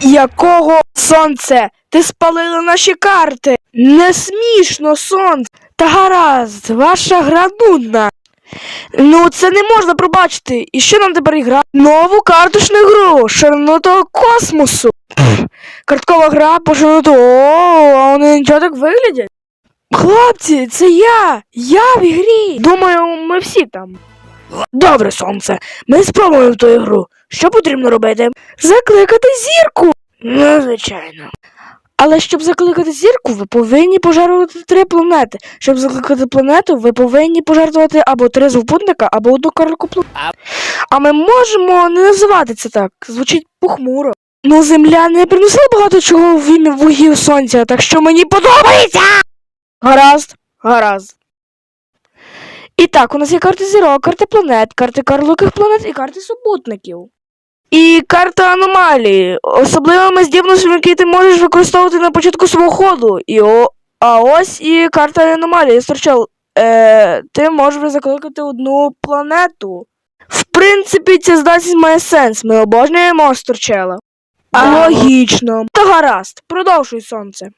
Якого сонце? Ти спалила наші карти. Не смішно, сонце. Та гаразд, ваша гра нудна. Ну, це не можна пробачити. І що нам тепер іграти? Нову карточну гру ширинутого космосу. Карткова гра по ширинуту. О, а вони нічого так виглядять. Хлопці, це я! Я в ігрі. Думаю, ми всі там. Добре, сонце. Ми спробуємо ту ігру. Що потрібно робити? Закликати зірку. Ну, звичайно. Але щоб закликати зірку, ви повинні пожертвувати три планети. Щоб закликати планету, ви повинні пожертвувати або три супутника, або одну карлику планету. А ми можемо не називати це так. Звучить похмуро. Ну, земля не приносила багато чого в ім'я вугів сонця, так що мені подобається. Гаразд, гаразд. І так, у нас є карти зірок, карти планет, карти карликих планет і карти супутників. І карта аномалії. Особливими здібностями, які ти можеш використовувати на початку свого ходу. І о, а ось і карта аномалії. Сторчал, е, ти можеш закликати одну планету. В принципі, ця здатність має сенс. Ми обожнюємо Сторчела. Логічно. Та гаразд, продовжуй сонце.